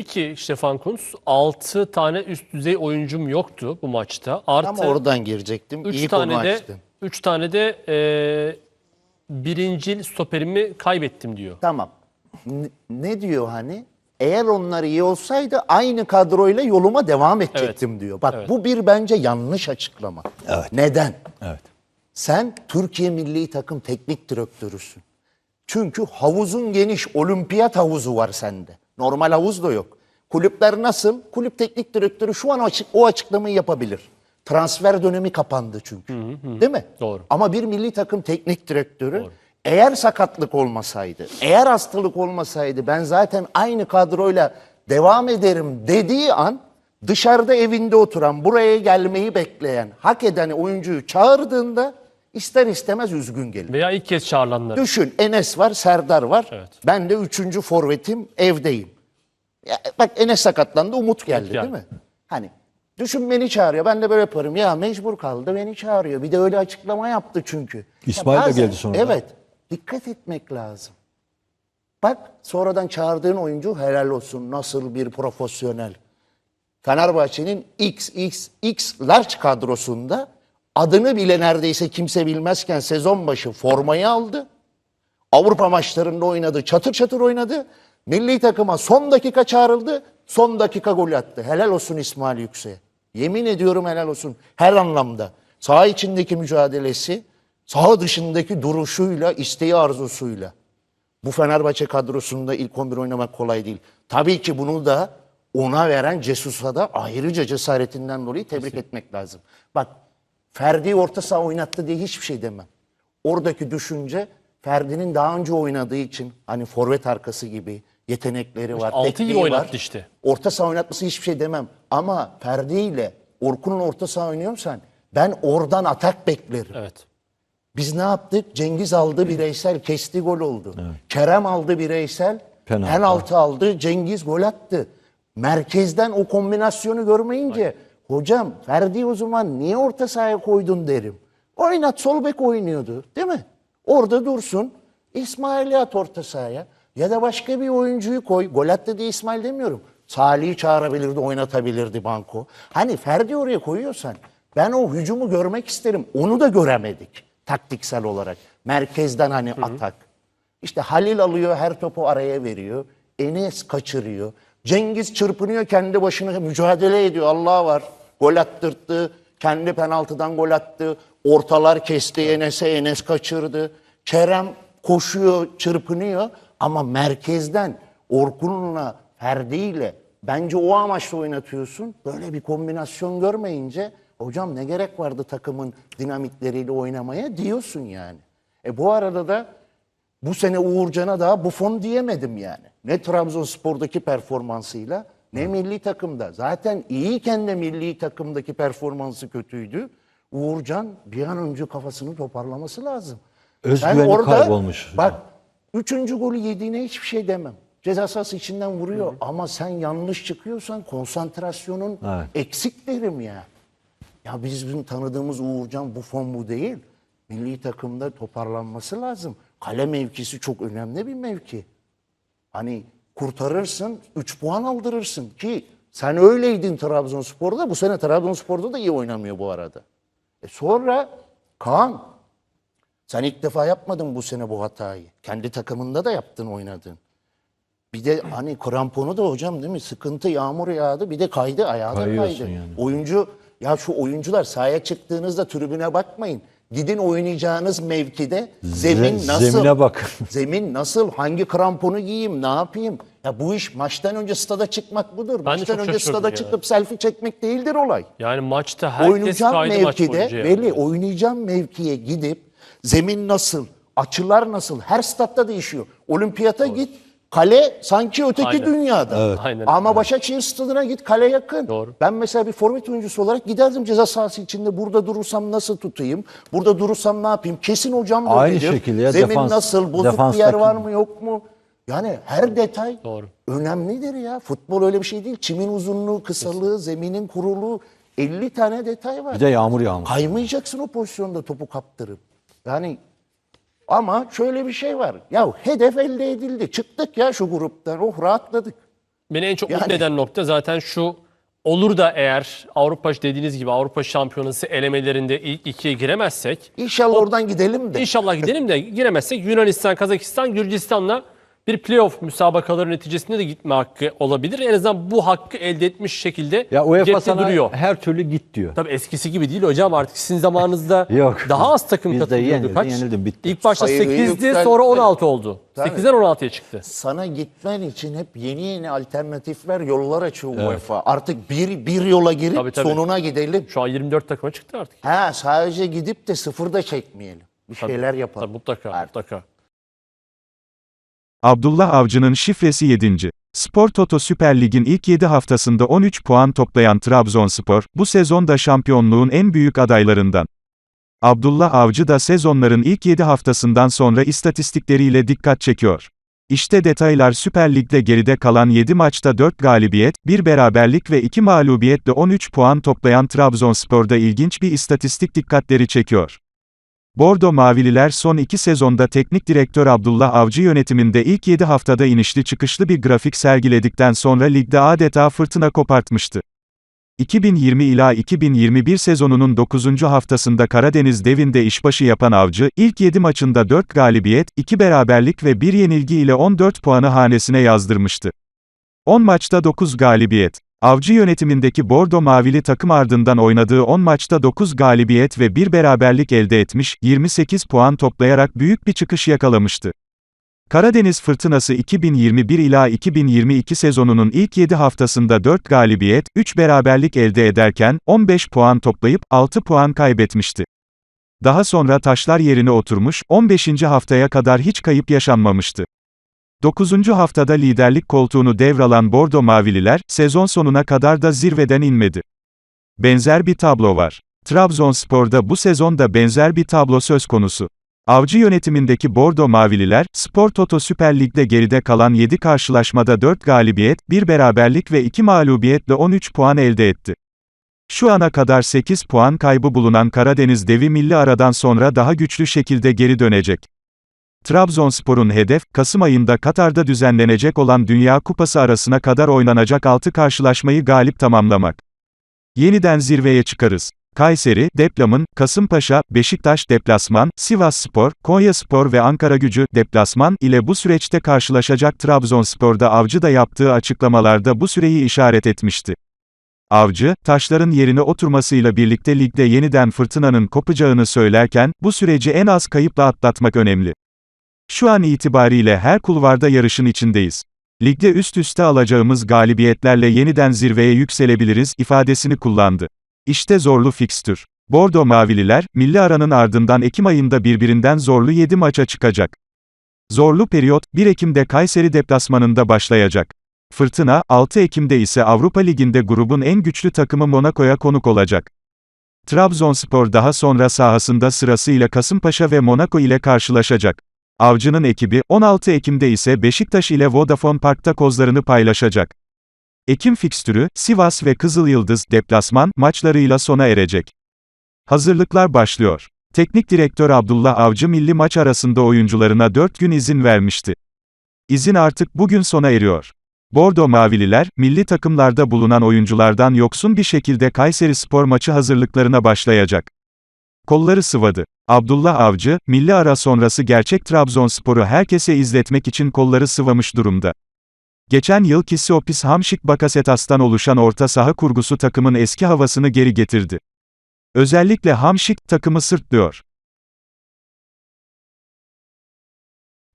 Diyor ki Stefan Kuntz 6 tane üst düzey oyuncum yoktu bu maçta. Artı Ama oradan girecektim. 3 İyi konu tane de açtın. 3 tane de e, birincil stoperimi kaybettim diyor. Tamam. N- ne diyor hani? Eğer onlar iyi olsaydı aynı kadroyla yoluma devam edecektim diyor. Bak Evet. bu bir bence yanlış açıklama. Evet. Neden? Evet. Sen Türkiye milli takım teknik direktörüsün. Çünkü havuzun geniş, olimpiyat havuzu var sende. Normal havuz da yok. Kulüpler nasıl? Kulüp teknik direktörü şu an açık, o açıklamayı yapabilir. Transfer dönemi kapandı çünkü. Değil mi? Doğru. Ama bir milli takım teknik direktörü eğer sakatlık olmasaydı, eğer hastalık olmasaydı ben zaten aynı kadroyla devam ederim dediği an dışarıda evinde oturan, buraya gelmeyi bekleyen, hak eden oyuncuyu çağırdığında ister istemez üzgün gelir. Veya ilk kez çağrılanlar. Düşün Enes var, Serdar var. Evet. Ben de üçüncü forvetim, evdeyim. Ya, bak Enes sakatlandı, Umut geldi geldi. değil mi? Hani düşün beni çağırıyor, ben de böyle yaparım. Ya mecbur kaldı, beni çağırıyor. Bir de öyle açıklama yaptı çünkü. İsmail Ya de bazen- geldi sonra. Evet, dikkat etmek lazım. Bak sonradan çağırdığın oyuncu helal olsun, nasıl bir profesyonel. Fenerbahçe'nin XXX large kadrosunda adını bile neredeyse kimse bilmezken sezon başı formayı aldı. Avrupa maçlarında oynadı, çatır çatır oynadı. Milli takıma son dakika çağrıldı, son dakika gol attı. Helal olsun İsmail Yüksek'e. Yemin ediyorum helal olsun her anlamda. Saha içindeki mücadelesi, saha dışındaki duruşuyla, isteği arzusuyla. Bu Fenerbahçe kadrosunda ilk 11 oynamak kolay değil. Tabii ki bunu da ona veren Cesus'a da ayrıca cesaretinden dolayı tebrik etmek lazım. Bak Ferdi orta saha oynattı diye hiçbir şey demem. Oradaki düşünce Ferdi'nin daha önce oynadığı için hani forvet arkası gibi yetenekleri var. altı tekniği gibi oynattı var. işte. Orta saha oynatması hiçbir şey demem. Ama Ferdi ile Orkun'un orta saha oynuyorsan ben oradan atak beklerim. Evet. Biz ne yaptık? Cengiz aldı bireysel, kesti gol oldu. Kerem aldı bireysel, Penaltı. penaltı. aldı, Cengiz gol attı. Merkezden o kombinasyonu görmeyince hocam Ferdi o zaman niye orta sahaya koydun derim. Oynat sol bek oynuyordu değil mi? Orada dursun. İsmail'i at orta sahaya. Ya da başka bir oyuncuyu koy. Gol attı diye İsmail demiyorum. Salih'i çağırabilirdi, oynatabilirdi Banko. Hani Ferdi oraya koyuyorsan ben o hücumu görmek isterim. Onu da göremedik taktiksel olarak. Merkezden hani atak. İşte Halil alıyor her topu araya veriyor. Enes kaçırıyor. Cengiz çırpınıyor kendi başına mücadele ediyor. Allah var. Gol attırttı. Kendi penaltıdan gol attı. Ortalar kesti Enes'e Enes kaçırdı. Kerem koşuyor, çırpınıyor ama merkezden Orkun'la Ferdi'yle bence o amaçla oynatıyorsun. Böyle bir kombinasyon görmeyince hocam ne gerek vardı takımın dinamikleriyle oynamaya diyorsun yani. E bu arada da bu sene Uğurcan'a daha Buffon diyemedim yani. Ne Trabzonspor'daki performansıyla ne milli takımda. Zaten iyiyken de milli takımdaki performansı kötüydü. Uğurcan bir an önce kafasını toparlaması lazım. Özgüveni kaybolmuş. Bak üçüncü golü yediğine hiçbir şey demem. Ceza sahası içinden vuruyor ama sen yanlış çıkıyorsan konsantrasyonun Evet. eksik derim ya. Ya bizim tanıdığımız Uğurcan Buffon bu değil. Milli takımda toparlanması lazım. Kale mevkisi çok önemli bir mevki. Hani kurtarırsın, 3 puan aldırırsın ki sen öyleydin Trabzonspor'da. Bu sene Trabzonspor'da da iyi oynamıyor bu arada. E sonra Kaan sen ilk defa yapmadın bu sene bu hatayı. Kendi takımında da yaptın oynadın. Bir de hani kramponu da hocam değil mi? Sıkıntı yağmur yağdı bir de kaydı ayağı da Kayıyorsun kaydı. yani. Oyuncu ya şu oyuncular sahaya çıktığınızda tribüne bakmayın. Gidin oynayacağınız mevkide zemin Ze- nasıl? zemine bak. Zemin nasıl? Hangi kramponu giyeyim? Ne yapayım? Ya bu iş maçtan önce stada çıkmak budur. maçtan çok önce şaşırdım stada ya. çıkıp selfie çekmek değildir olay. Yani maçta herkes oynayacağım kaydı maç mevkide boyunca. yani. belli oynayacağım mevkiye gidip zemin nasıl, açılar nasıl her statta değişiyor. Olimpiyata git kale sanki öteki Aynen. dünyada. Aynen. Ama Başakşehir stadına git kale yakın. Doğru. Ben mesela bir forvet oyuncusu olarak giderdim ceza sahası içinde burada durursam nasıl tutayım? Burada durursam ne yapayım? Kesin hocam da Aynı öyledir. şekilde ya, Zemin defans- nasıl? Bozuk bir yer var mı yok mu? Yani her detay Doğru. önemlidir ya. Futbol öyle bir şey değil. Çimin uzunluğu, kısalığı, zeminin kuruluğu 50 tane detay var. Bir de yağmur yağmış. Kaymayacaksın o pozisyonda topu kaptırıp. Yani ama şöyle bir şey var. Ya hedef elde edildi. Çıktık ya şu gruptan. Oh rahatladık. Beni en çok Yani- mutlu eden nokta zaten şu olur da eğer Avrupa dediğiniz gibi Avrupa Şampiyonası elemelerinde ilk ikiye giremezsek İnşallah oradan gidelim de. İnşallah gidelim de giremezsek Yunanistan, Kazakistan, Gürcistan'la bir playoff müsabakaları neticesinde de gitme hakkı olabilir. En azından bu hakkı elde etmiş şekilde Ya UEFA sana duruyor. her türlü git diyor. Tabii eskisi gibi değil hocam artık sizin zamanınızda Yok. daha az takım Biz katılıyordu. yenildin, Kaç? yenildin, bitti. İlk başta Sayıyı 8'di yükseltti. sonra 16 oldu. Tabii. 8'den 16'ya çıktı. Sana gitmen için hep yeni yeni alternatifler, yollar açıyor UEFA. Artık bir, bir yola girip Tabii, tabii. sonuna gidelim. Şu an 24 takıma çıktı artık. Ha sadece gidip de sıfırda çekmeyelim. Bir şeyler yapalım. Tabii mutlaka, Artık. mutlaka. Abdullah Avcı'nın şifresi 7. Spor Toto Süper Lig'in ilk 7 haftasında 13 puan toplayan Trabzonspor, bu sezonda şampiyonluğun en büyük adaylarından. Abdullah Avcı da sezonların ilk 7 haftasından sonra istatistikleriyle dikkat çekiyor. İşte detaylar Süper Lig'de geride kalan 7 maçta 4 galibiyet, 1 beraberlik ve 2 mağlubiyetle 13 puan toplayan Trabzonspor'da ilginç bir istatistik dikkatleri çekiyor. Bordo Mavililer son iki sezonda teknik direktör Abdullah Avcı yönetiminde ilk 7 haftada inişli çıkışlı bir grafik sergiledikten sonra ligde adeta fırtına kopartmıştı. 2020 ila 2021 sezonunun 9. haftasında Karadeniz devinde işbaşı yapan Avcı, ilk 7 maçında 4 galibiyet, 2 beraberlik ve 1 yenilgi ile 14 puanı hanesine yazdırmıştı. 10 maçta 9 galibiyet. Avcı yönetimindeki Bordo Mavili takım ardından oynadığı 10 maçta 9 galibiyet ve 1 beraberlik elde etmiş, 28 puan toplayarak büyük bir çıkış yakalamıştı. Karadeniz Fırtınası 2021 ila 2022 sezonunun ilk 7 haftasında 4 galibiyet, 3 beraberlik elde ederken, 15 puan toplayıp, 6 puan kaybetmişti. Daha sonra taşlar yerine oturmuş, 15. haftaya kadar hiç kayıp yaşanmamıştı. 9. haftada liderlik koltuğunu devralan Bordo Mavililer, sezon sonuna kadar da zirveden inmedi. Benzer bir tablo var. Trabzonspor'da bu sezonda benzer bir tablo söz konusu. Avcı yönetimindeki Bordo Mavililer, Spor Toto Süper Lig'de geride kalan 7 karşılaşmada 4 galibiyet, 1 beraberlik ve 2 mağlubiyetle 13 puan elde etti. Şu ana kadar 8 puan kaybı bulunan Karadeniz devi milli aradan sonra daha güçlü şekilde geri dönecek. Trabzonspor'un hedef, Kasım ayında Katar'da düzenlenecek olan Dünya Kupası arasına kadar oynanacak 6 karşılaşmayı galip tamamlamak. Yeniden zirveye çıkarız. Kayseri, Deplam'ın, Kasımpaşa, Beşiktaş deplasman, Sivasspor, Konyaspor ve Ankaragücü deplasman ile bu süreçte karşılaşacak Trabzonspor'da Avcı da yaptığı açıklamalarda bu süreyi işaret etmişti. Avcı, taşların yerine oturmasıyla birlikte ligde yeniden fırtınanın kopacağını söylerken, bu süreci en az kayıpla atlatmak önemli. Şu an itibariyle her kulvarda yarışın içindeyiz. Ligde üst üste alacağımız galibiyetlerle yeniden zirveye yükselebiliriz ifadesini kullandı. İşte zorlu fikstür. Bordo Mavililer, milli aranın ardından Ekim ayında birbirinden zorlu 7 maça çıkacak. Zorlu periyot, 1 Ekim'de Kayseri deplasmanında başlayacak. Fırtına, 6 Ekim'de ise Avrupa Ligi'nde grubun en güçlü takımı Monaco'ya konuk olacak. Trabzonspor daha sonra sahasında sırasıyla Kasımpaşa ve Monaco ile karşılaşacak. Avcı'nın ekibi, 16 Ekim'de ise Beşiktaş ile Vodafone Park'ta kozlarını paylaşacak. Ekim fikstürü, Sivas ve Kızılyıldız deplasman maçlarıyla sona erecek. Hazırlıklar başlıyor. Teknik direktör Abdullah Avcı milli maç arasında oyuncularına 4 gün izin vermişti. İzin artık bugün sona eriyor. Bordo Mavililer, milli takımlarda bulunan oyunculardan yoksun bir şekilde Kayseri Spor maçı hazırlıklarına başlayacak. Kolları sıvadı. Abdullah Avcı, milli ara sonrası gerçek Trabzonspor'u herkese izletmek için kolları sıvamış durumda. Geçen yıl Kisiopis Hamşik Bakasetas'tan oluşan orta saha kurgusu takımın eski havasını geri getirdi. Özellikle Hamşik takımı sırtlıyor.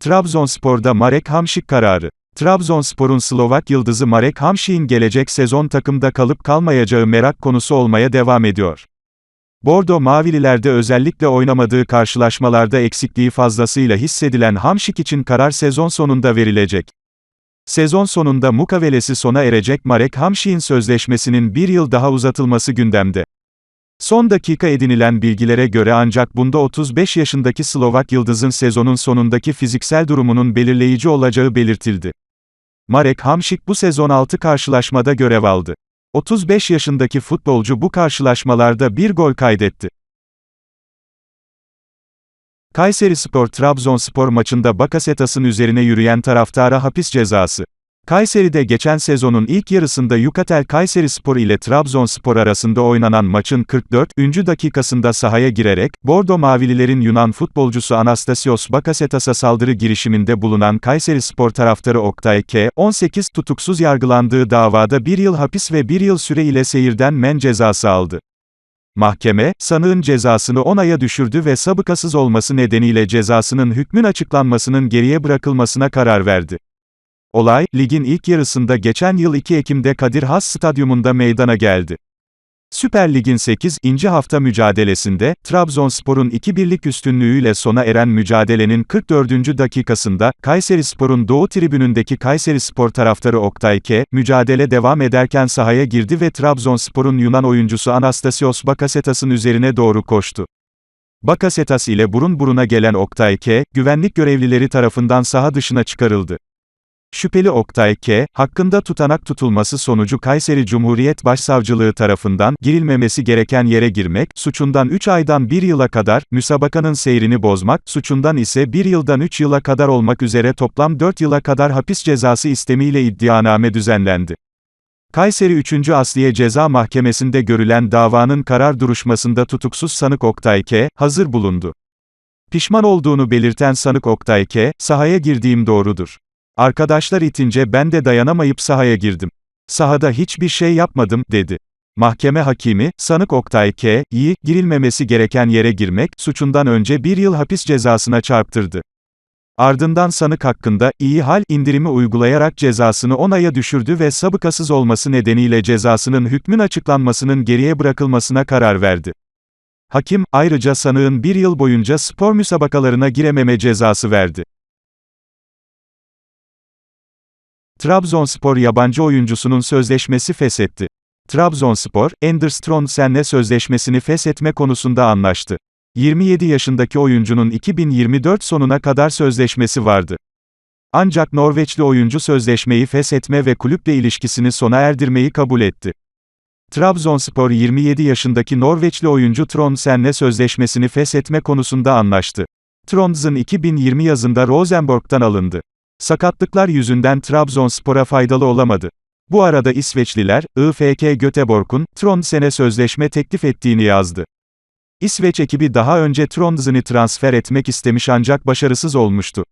Trabzonspor'da Marek Hamşik kararı. Trabzonspor'un Slovak yıldızı Marek Hamšík'in gelecek sezon takımda kalıp kalmayacağı merak konusu olmaya devam ediyor. Bordo Mavililerde özellikle oynamadığı karşılaşmalarda eksikliği fazlasıyla hissedilen Hamşik için karar sezon sonunda verilecek. Sezon sonunda mukavelesi sona erecek Marek Hamšík'in sözleşmesinin bir yıl daha uzatılması gündemde. Son dakika edinilen bilgilere göre ancak bunda 35 yaşındaki Slovak yıldızın sezonun sonundaki fiziksel durumunun belirleyici olacağı belirtildi. Marek Hamšík bu sezon 6 karşılaşmada görev aldı. 35 yaşındaki futbolcu bu karşılaşmalarda bir gol kaydetti. Kayserispor Trabzonspor maçında Bakasetas'ın üzerine yürüyen taraftara hapis cezası. Kayseri'de geçen sezonun ilk yarısında Yukatel Kayserispor ile Trabzonspor arasında oynanan maçın 44. dakikasında sahaya girerek, Bordo Mavililerin Yunan futbolcusu Anastasios Bakasetas'a saldırı girişiminde bulunan Kayserispor taraftarı Oktay K. 18 tutuksuz yargılandığı davada bir yıl hapis ve bir yıl süre ile seyirden men cezası aldı. Mahkeme, sanığın cezasını 10 aya düşürdü ve sabıkasız olması nedeniyle cezasının hükmün açıklanmasının geriye bırakılmasına karar verdi. Olay, ligin ilk yarısında geçen yıl 2 Ekim'de Kadir Has Stadyumunda meydana geldi. Süper Lig'in 8. hafta mücadelesinde, Trabzonspor'un 2-1'lik üstünlüğüyle sona eren mücadelenin 44. dakikasında, Kayserispor'un doğu tribünündeki Kayserispor taraftarı Oktay K, mücadele devam ederken sahaya girdi ve Trabzonspor'un Yunan oyuncusu Anastasios Bakasetas'ın üzerine doğru koştu. Bakasetas ile burun buruna gelen Oktay K, güvenlik görevlileri tarafından saha dışına çıkarıldı. Şüpheli Oktay K, hakkında tutanak tutulması sonucu Kayseri Cumhuriyet Başsavcılığı tarafından girilmemesi gereken yere girmek, suçundan 3 aydan 1 yıla kadar, müsabakanın seyrini bozmak, suçundan ise 1 yıldan 3 yıla kadar olmak üzere toplam 4 yıla kadar hapis cezası istemiyle iddianame düzenlendi. Kayseri 3. Asliye Ceza Mahkemesi'nde görülen davanın karar duruşmasında tutuksuz sanık Oktay K, hazır bulundu. Pişman olduğunu belirten sanık Oktay K, sahaya girdiğim doğrudur. Arkadaşlar itince ben de dayanamayıp sahaya girdim. Sahada hiçbir şey yapmadım, dedi. Mahkeme hakimi, sanık Oktay K. iyi, girilmemesi gereken yere girmek, suçundan önce bir yıl hapis cezasına çarptırdı. Ardından sanık hakkında, iyi hal indirimi uygulayarak cezasını 10 aya düşürdü ve sabıkasız olması nedeniyle cezasının hükmün açıklanmasının geriye bırakılmasına karar verdi. Hakim, ayrıca sanığın bir yıl boyunca spor müsabakalarına girememe cezası verdi. Trabzonspor yabancı oyuncusunun sözleşmesi feshetti. Trabzonspor, Ender Stronsen'le sözleşmesini feshetme konusunda anlaştı. 27 yaşındaki oyuncunun 2024 sonuna kadar sözleşmesi vardı. Ancak Norveçli oyuncu sözleşmeyi feshetme ve kulüple ilişkisini sona erdirmeyi kabul etti. Trabzonspor 27 yaşındaki Norveçli oyuncu Trondsen'le sözleşmesini feshetme konusunda anlaştı. Trondsen 2020 yazında Rosenborg'dan alındı. Sakatlıklar yüzünden Trabzonspor'a faydalı olamadı. Bu arada İsveçliler, IFK Göteborg'un, Trondsen'e sözleşme teklif ettiğini yazdı. İsveç ekibi daha önce Trondsen'i transfer etmek istemiş ancak başarısız olmuştu.